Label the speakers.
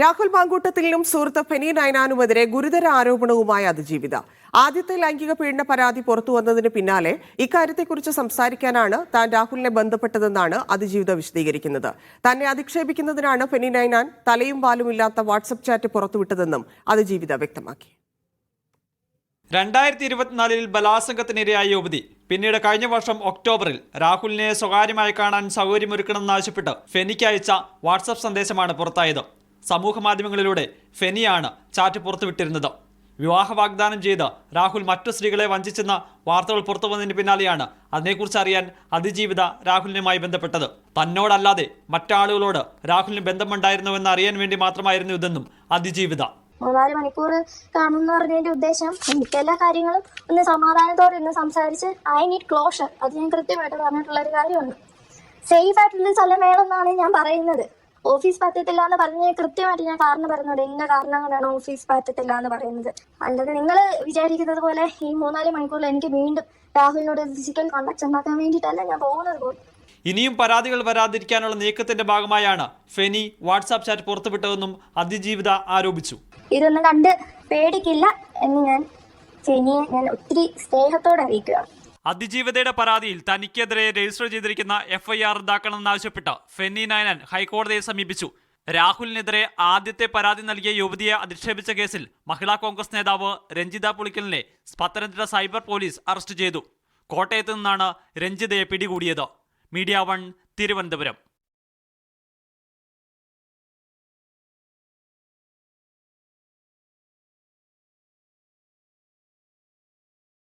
Speaker 1: രാഹുൽ മാങ്കൂട്ടത്തിലും സുഹൃത്ത് ഫെനി നയനാനുമെതിരെ ഗുരുതര ആരോപണവുമായി അതിജീവിത. ആദ്യത്തെ ലൈംഗിക പീഡന പരാതി പുറത്തു വന്നതിന് പിന്നാലെ ഇക്കാര്യത്തെക്കുറിച്ച് സംസാരിക്കാനാണ് താൻ രാഹുലിനെ ബന്ധപ്പെട്ടതെന്നാണ് അതിജീവിത വിശദീകരിക്കുന്നത്. തന്നെ അധിക്ഷേപിക്കുന്നതിനാണ് ഫെനി നൈനാൻ തലയും വാലും ഇല്ലാത്ത വാട്സപ്പ് ചാറ്റ് പുറത്തുവിട്ടതെന്നും അതിജീവിത വ്യക്തമാക്കി.
Speaker 2: രണ്ടായിരത്തി ഇരുപത്തിനാലിൽ ബലാത്സംഗത്തിനിരയായ യുവതി പിന്നീട് കഴിഞ്ഞ വർഷം ഒക്ടോബറിൽ രാഹുലിനെ സ്വകാര്യമായി കാണാൻ സൗകര്യമൊരുക്കണമെന്നാവശ്യപ്പെട്ട് ഫെനിക്ക് അയച്ച വാട്സപ്പ് സന്ദേശമാണ് പുറത്തായത്. സമൂഹ മാധ്യമങ്ങളിലൂടെ ഫെനിയാണ് ചാറ്റ് പുറത്തുവിട്ടിരുന്നത്. വിവാഹ വാഗ്ദാനം ചെയ്ത് രാഹുൽ മറ്റു സ്ത്രീകളെ വഞ്ചിച്ചെന്ന വാർത്തകൾ പുറത്തു വന്നതിന് പിന്നാലെയാണ് അതിനെക്കുറിച്ച് അറിയാൻ അതിജീവിത രാഹുലിനുമായി ബന്ധപ്പെട്ടത്. തന്നോടല്ലാതെ മറ്റാളുകളോട് രാഹുലിന് ബന്ധമുണ്ടായിരുന്നുവെന്ന് അറിയാൻ വേണ്ടി മാത്രമായിരുന്നു ഇതെന്നും അതിജീവിത.
Speaker 3: മൂന്നാൽ മണിക്കൂർ കാണുമെന്ന് പറഞ്ഞതിന്റെ ഉദ്ദേശം എനിക്ക് എല്ലാ കാര്യങ്ങളും ഒന്ന് സമാധാനത്തോടെ ഒന്ന് സംസാരിച്ച് ഐ നീഡ് ക്ലോഷർ. അത് ഞാൻ കൃത്യമായിട്ട് പറഞ്ഞിട്ടുള്ള ഒരു കാര്യമാണ്. സേഫ് ആയിട്ടുള്ള സ്ഥലം വേണമെന്നാണ് ഞാൻ പറയുന്നത്. ഓഫീസ് പറ്റത്തില്ല എന്ന് പറഞ്ഞ കൃത്യമായിട്ട് ഞാൻ കാരണം പറഞ്ഞോട്. ഇന്ന കാരണം കൊണ്ടാണ് ഓഫീസ് പറ്റത്തില്ല എന്ന് പറയുന്നത്. അല്ലാതെ നിങ്ങൾ വിചാരിക്കുന്നത് പോലെ ഈ മൂന്നാൽ മണിക്കൂറിൽ എനിക്ക് വീണ്ടും രാഹുലിനോട് ഫിസിക്കൽ കോണ്ടാക്ട് ഉണ്ടാക്കാൻ വേണ്ടിയിട്ടല്ല ഞാൻ പോകുന്നത് പോലും
Speaker 2: ഇനിയും പരാതികൾ വരാതിരിക്കാനുള്ള നീക്കത്തിന്റെ ഭാഗമായാണ് ഫെനി വാട്സാപ്പ് ചാറ്റ് പുറത്തുവിട്ടതെന്നും അതിജീവിത ആരോപിച്ചു.
Speaker 3: ഇതൊന്നും കണ്ട് പേടിക്കില്ല എന്ന് ഞാൻ ഫെനിയെ ഞാൻ ഒത്തിരി സ്നേഹത്തോടെ അറിയിക്കുകയാണ്.
Speaker 2: അതിജീവിതയുടെ പരാതിയിൽ തനിക്കെതിരെ രജിസ്റ്റർ ചെയ്തിരിക്കുന്ന എഫ്ഐആർ റദ്ദാക്കണമെന്നാവശ്യപ്പെട്ട് ഫെന്നി നയനൻ ഹൈക്കോടതിയെ സമീപിച്ചു. രാഹുലിനെതിരെ ആദ്യത്തെ പരാതി നൽകിയ യുവതിയെ അധിക്ഷേപിച്ച കേസിൽ മഹിളാ കോൺഗ്രസ് നേതാവ് രഞ്ജിത പുളിക്കലിനെ പത്തനംതിട്ട സൈബർ പോലീസ് അറസ്റ്റ് ചെയ്തു. കോട്ടയത്ത് നിന്നാണ് രഞ്ജിതയെ പിടികൂടിയത്. Media one Thiruvananthapuram.